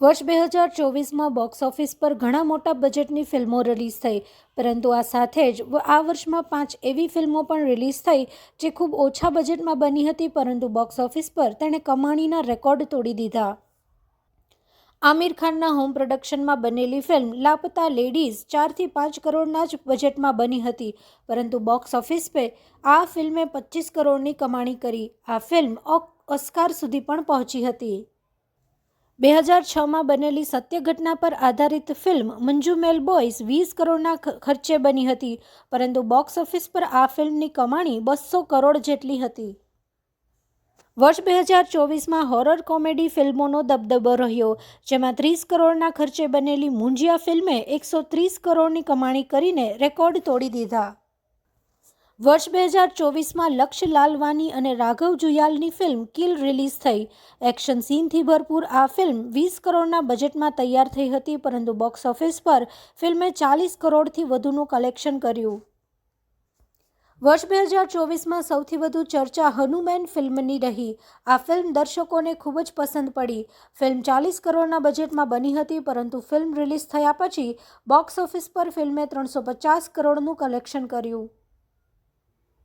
વર્ષ બે હજાર ચોવીસમાં બોક્સ ઓફિસ પર ઘણા મોટા બજેટની ફિલ્મો રિલીઝ થઈ. પરંતુ આ સાથે જ આ વર્ષમાં પાંચ એવી ફિલ્મો પણ રિલીઝ થઈ જે ખૂબ ઓછા બજેટમાં બની હતી, પરંતુ બોક્સ ઓફિસ પર તેણે કમાણીના રેકોર્ડ તોડી દીધા. આમિર ખાનના હોમ પ્રોડક્શનમાં બનેલી ફિલ્મ લાપતા લેડીઝ ચારથી પાંચ કરોડના જ બજેટમાં બની હતી, પરંતુ બોક્સ ઓફિસ પે આ ફિલ્મે પચીસ કરોડની કમાણી કરી. આ ફિલ્મ ઓસ્કાર સુધી પણ પહોંચી હતી. બે હજાર છમાં બનેલી સત્ય ઘટના પર આધારિત ફિલ્મ મંજુ મેલ બોયઝ વીસ કરોડના ખર્ચે બની હતી, પરંતુ બોક્સ ઓફિસ પર આ ફિલ્મની કમાણી બસો કરોડ જેટલી હતી. વર્ષ બે હજાર ચોવીસમાં હોરર કોમેડી ફિલ્મોનો દબદબો રહ્યો, જેમાં ત્રીસ કરોડના ખર્ચે બનેલી મુંજિયા ફિલ્મે એકસો ત્રીસ કરોડની કમાણી કરીને રેકોર્ડ તોડી દીધા. વર્ષ બે હજાર ચોવીસમાં લક્ષ્ય લાલવાની અને રાઘવ જુયાલની ફિલ્મ કિલ રિલીઝ થઈ. એક્શન સીનથી ભરપૂર આ ફિલ્મ વીસ કરોડના બજેટમાં તૈયાર થઈ હતી, પરંતુ બોક્સ ઓફિસ પર ફિલ્મે ચાલીસ કરોડથી વધુનું કલેક્શન કર્યું. વર્ષ બે હજાર ચોવીસમાં સૌથી વધુ ચર્ચા હનુમેન ફિલ્મની રહી. આ ફિલ્મ દર્શકોને ખૂબ જ પસંદ પડી. ફિલ્મ ચાલીસ કરોડના બજેટમાં બની હતી, પરંતુ ફિલ્મ રિલીઝ થયા પછી બોક્સ ઓફિસ પર ફિલ્મે ત્રણસો પચાસ કરોડનું કલેક્શન કર્યું.